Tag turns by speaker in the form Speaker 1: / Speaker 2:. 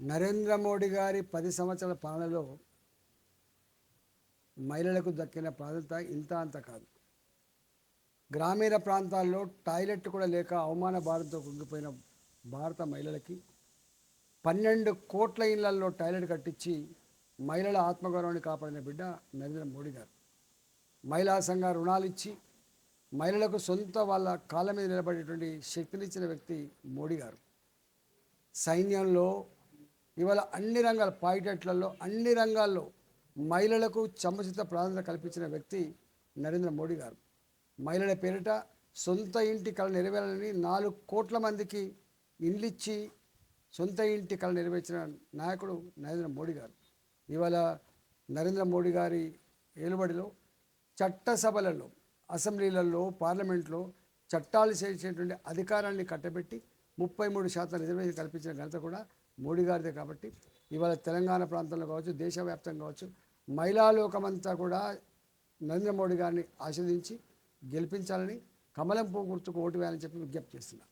Speaker 1: నరేంద్ర మోడీ గారి పది సంవత్సరాల పాలనలో మహిళలకు దక్కిన ప్రాధాన్యత ఇంత అంత కాదు. గ్రామీణ ప్రాంతాల్లో టాయిలెట్ కూడా లేక అవమాన భారంతో కుంగిపోయిన భారత మహిళలకి పన్నెండు కోట్ల ఇళ్ళలో టాయిలెట్ కట్టించి మహిళల ఆత్మగౌరవాన్ని కాపాడిన బిడ్డ నరేంద్ర మోడీ గారు. మహిళా సంఘ రుణాలు ఇచ్చి మహిళలకు సొంత వాళ్ళ కాళ్ళ మీద నిలబడేటువంటి శక్తినిచ్చిన వ్యక్తి మోడీ గారు. సైన్యంలో ఇవాళ అన్ని రంగాల పాయిటెట్లలో అన్ని రంగాల్లో మహిళలకు సముచిత ప్రాధాన్యత కల్పించిన వ్యక్తి నరేంద్ర మోడీ గారు. మహిళల పేరిట సొంత ఇంటి కళ నెరవేరాలని నాలుగు కోట్ల మందికి ఇండ్లిచ్చి సొంత ఇంటి కళ నెరవేర్చిన నాయకుడు నరేంద్ర మోడీ గారు. ఇవాళ నరేంద్ర మోడీ గారి ఏలుబడిలో చట్టసభలలో అసెంబ్లీలలో పార్లమెంట్లో చట్టాలు చేసేటువంటి అధికారాన్ని కట్టబెట్టి ముప్పై మూడు శాతం రిజర్వేషన్ కల్పించిన ఘనత కూడా మోడీ గారిదే కాబట్టి ఇవాళ తెలంగాణ ప్రాంతంలో కావచ్చు దేశవ్యాప్తంగా కావచ్చు మహిళా లోకమంతా కూడా నరేంద్ర మోడీ గారిని ఆస్వాదించి గెలిపించాలని కమలం పువ్వు గుర్తుకు ఓటు వేయాలని చెప్పి విజ్ఞప్తి చేస్తున్నారు